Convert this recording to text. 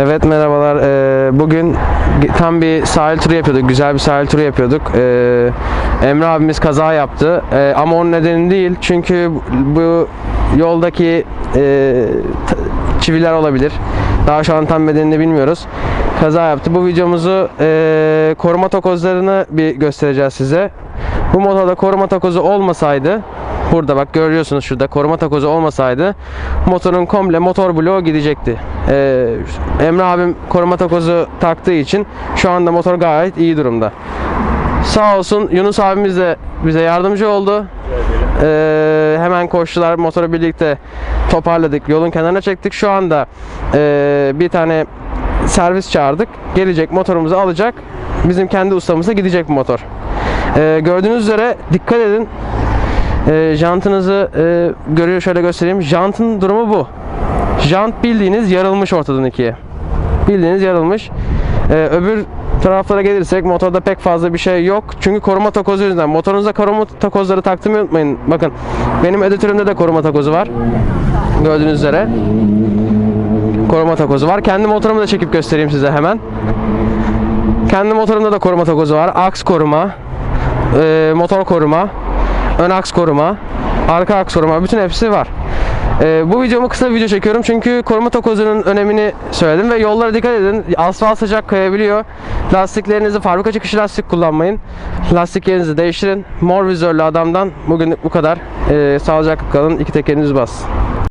Evet merhabalar. Ee, bugün tam bir sahil turu yapıyorduk. Güzel bir sahil turu yapıyorduk. Ee, Emre abimiz kaza yaptı. Ee, ama onun nedeni değil. Çünkü bu yoldaki e, çiviler olabilir. Daha şu an tam nedenini bilmiyoruz. Kaza yaptı. Bu videomuzu e, koruma takozlarını bir göstereceğiz size. Bu motorda koruma takozu olmasaydı Burada bak görüyorsunuz şurada koruma takozu olmasaydı motorun komple motor bloğu gidecekti. Ee, Emre abim koruma takozu taktığı için şu anda motor gayet iyi durumda. Sağ olsun Yunus abimiz de bize yardımcı oldu. Ee, hemen koştular motoru birlikte toparladık. Yolun kenarına çektik. Şu anda ee, bir tane servis çağırdık. Gelecek motorumuzu alacak. Bizim kendi ustamıza gidecek bu motor. Ee, gördüğünüz üzere dikkat edin. E, jantınızı e, görüyor şöyle göstereyim. Jantın durumu bu. Jant bildiğiniz yarılmış ortadan ikiye. Bildiğiniz yarılmış. E, öbür taraflara gelirsek motorda pek fazla bir şey yok. Çünkü koruma takozu yüzünden. Motorunuza koruma takozları taktırmayı unutmayın. Bakın benim editörümde de koruma takozu var. Gördüğünüz üzere. Koruma takozu var. Kendi motorumu da çekip göstereyim size hemen. Kendi motorumda da koruma takozu var. Aks koruma, e, motor koruma, ön aks koruma, arka aks koruma bütün hepsi var. E, bu videomu kısa bir video çekiyorum çünkü koruma takozunun önemini söyledim ve yollara dikkat edin. Asfalt sıcak kayabiliyor. Lastiklerinizi fabrika çıkışı lastik kullanmayın. Lastiklerinizi değiştirin. Mor vizörlü adamdan bugünlük bu kadar. E, sağlıcakla kalın. İki tekeriniz bas.